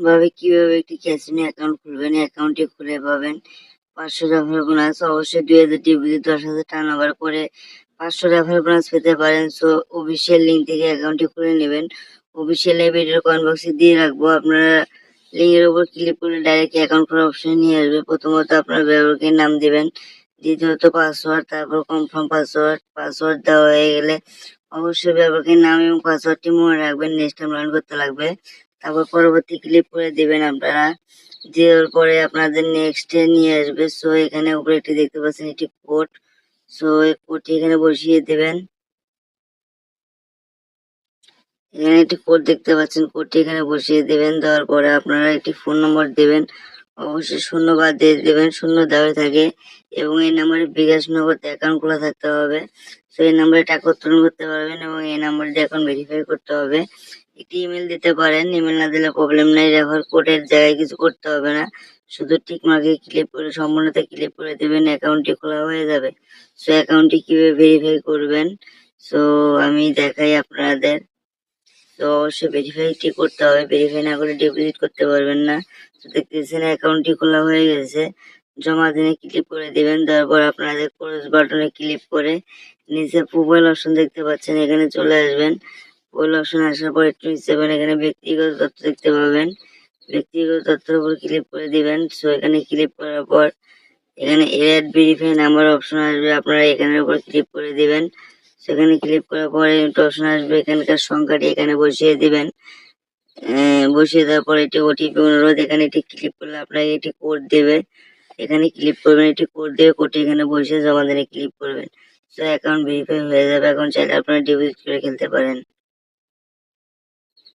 ভাবে কীভাবে একটি ক্যাসিনো অ্যাকাউন্ট খুলবেন অ্যাকাউন্টটি খুলে পাবেন। পাঁচশো রেফার বোনাস অবশ্যই দুই হাজার ডিপোজিট দশ হাজার টার্ন ওভার করে পাঁচশো রেফার বোনাস পেতে পারেন। সো অফিসিয়াল লিঙ্ক থেকে অ্যাকাউন্টটি খুলে নেবেন। অফিসিয়াল এই ভিডিওর কমেন্ট বক্সে দিয়ে রাখব। আপনারা লিঙ্কের উপর ক্লিক করলে ডাইরেক্ট অ্যাকাউন্ট করার অপশন নিয়ে আসবে। প্রথমত আপনার ব্যবহারকারীর নাম দেবেন। দ্বিতীয়ত পাসওয়ার্ড তারপর কনফার্ম পাসওয়ার্ড পাসওয়ার্ড দেওয়া হয়ে গেলে অবশ্যই ব্যবহারকারীর নাম এবং পাসওয়ার্ডটি মনে রাখবেন। নেক্সট টাইম লগ করতে লাগবে। তারপর পরবর্তী ক্লিক করে দিবেন আপনারা। দেওয়ার পরে আপনাদের নেক্সট নিয়ে আসবে। সো এখানে উপরে একটি দেখতে পাচ্ছেন, একটি কোড সো এই কোডটি এখানে বসিয়ে দেবেন। এখানে একটি কোড দেখতে পাচ্ছেন কোডটি এখানে বসিয়ে দেবেন। দেওয়ার পরে আপনারা একটি ফোন নম্বর দেবেন। অবশ্যই শূন্য বাদ দিয়ে দেবেন, শূন্য দেওয়া থাকে। এবং এই নাম্বারে বিকাশ নগদ অ্যাকাউন্ট খোলা থাকতে হবে। সো এই নাম্বারে টাকা উত্তোলন করতে পারবেন এবং এই নাম্বারটি এখন ভেরিফাই করতে হবে। একটি ইমেল দিতে পারেন। ইমেল না দিলে প্রবলেম নাই। রেফার কোডের জায়গায় কিছু করতে হবে না। শুধু টিক মার্কে ক্লিক করে, সম্পূর্ণতে ক্লিক করে দেবেন অ্যাকাউন্টটি খোলা হয়ে যাবে। সো অ্যাকাউন্টটি কীভাবে ভেরিফাই করবেন? সো আমি দেখাই আপনাদের। তো, অবশ্যই ভেরিফাইটি করতে হবে। ভেরিফাই না করে ডিপোজিট করতে পারবেন না। তো, দেখতেছেন অ্যাকাউন্টটি খোলা হয়ে গেছে। জমা দিনে ক্লিক করে দিবেন। তারপর আপনাদের ক্লোজ বাটনে ক্লিক করে নিচে প্রোফাইল অপশন দেখতে পাচ্ছেন। এখানে চলে আসবেন। প্রোফাইল অপশন আসার পর একটু নিচে যাবেন এখানে ব্যক্তিগত তথ্য দেখতে পাবেন। ব্যক্তিগত তথ্যের উপর ক্লিক করে দিবেন। সো এখানে ক্লিক করার পর এখানে এড ভেরিফাই নাম্বার অপশন আসবে, আপনারা এখানের উপর ক্লিক করে দিবেন। সেখানে ক্লিক করার পরে অপশন আসবে, এখানকার সংখ্যাটি এখানে বসিয়ে দিবেন। বসিয়ে দেওয়ার পরে এটি ওটিপি অনুরোধ, এখানে এটি ক্লিক করলে আপনাকে একটি কোড দেবে। এখানে ক্লিক করবেন, একটি কোড দেবে কোডটি এখানে বসিয়ে জমা দিনে ক্লিক করবেন। সো অ্যাকাউন্ট ভেরিফাই হয়ে যাবে। এখন চাইলে আপনারা ডিপোজিট করে খেলতে পারেন।